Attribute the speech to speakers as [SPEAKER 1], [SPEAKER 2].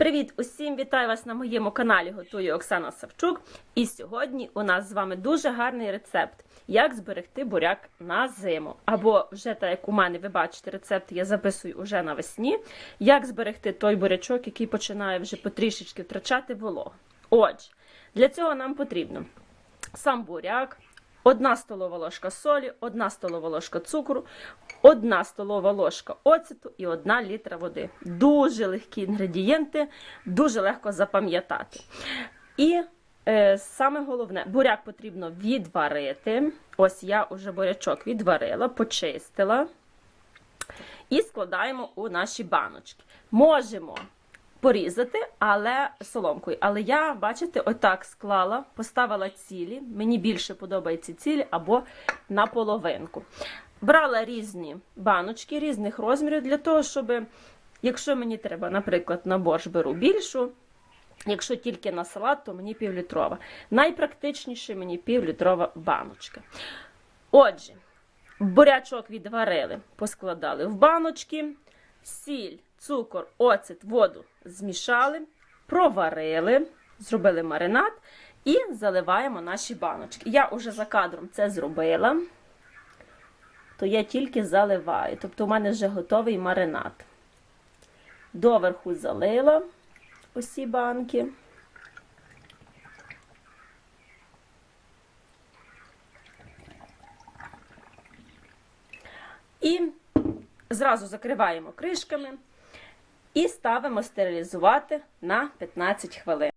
[SPEAKER 1] Привіт усім! Вітаю вас на моєму каналі. Готую Оксана Савчук. І сьогодні у нас з вами дуже гарний рецепт, як зберегти буряк на зиму. Або вже так як у мене, ви бачите, рецепт я записую уже навесні. Як зберегти той бурячок, який починає вже потрішечки втрачати вологу. Отже, для цього нам потрібно сам буряк. Одна столова ложка солі, одна столова ложка цукру, одна столова ложка оцету і одна літра води. Дуже легкі інгредієнти, дуже легко запам'ятати. І е, саме головне, буряк потрібно відварити. Ось я вже бурячок відварила, почистила. І складаємо у наші баночки. Можемо порізати, але соломкою. Але я, бачите, отак склала, поставила цілі. Мені більше подобаються цілі або на половинку. Брала різні баночки різних розмірів для того, щоб, якщо мені треба, наприклад, на борщ беру більшу. Якщо тільки на салат, то мені півлітрова. Найпрактичніше мені півлітрова баночка. Отже, бурячок відварили, поскладали в баночки, сіль, цукор, оцет, воду змішали, проварили, зробили маринад і заливаємо наші баночки. Я вже за кадром це зробила, то я тільки заливаю. Тобто, у мене вже готовий маринад. Доверху залила усі банки. І зразу закриваємо кришками і ставимо стерилізувати на 15 хвилин.